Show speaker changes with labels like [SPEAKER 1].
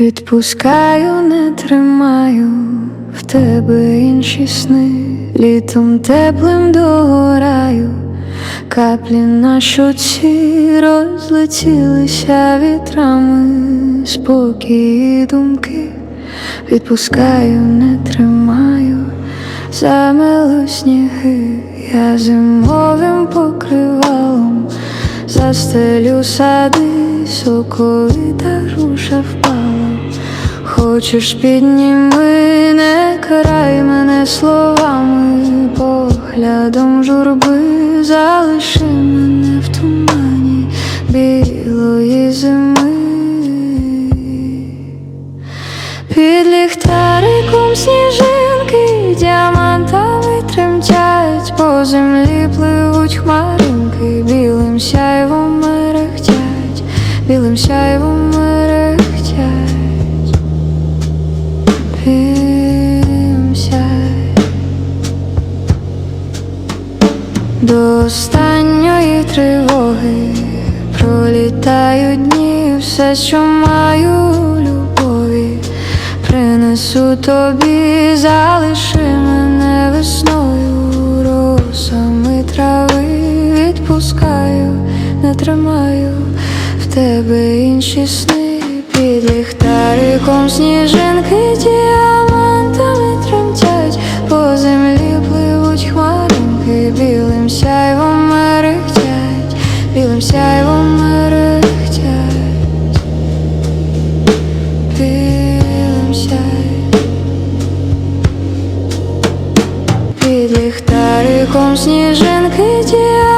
[SPEAKER 1] Відпускаю, не тримаю в тебе інші сни, літом теплим догораю, каплі на щоці розлетілися вітрами, спокій думки, відпускаю, не тримаю, замело сніги, я зимовим покривалом застелю сади, соковита груша впала. Хочеш підніми, не карай мене словами, поглядом журби, залиши мене в тумані білої зими. Під ліхтариком сніжинки землі пливуть хмаринки, білим сяйвом мерехтять, білим сяйвом мерехтять, білим. До останньої тривоги пролітають дні, все, що маю любові, принесу тобі, залиши тримаю. В тебе інші сни. Під ліхтариком сніжинки діамантами тремтять, по землі пливуть хмаринки, білим сяйвом мерехтять, білим сяйвом мерехтять, білим сяй. Під ліхтариком сніжинки діамантами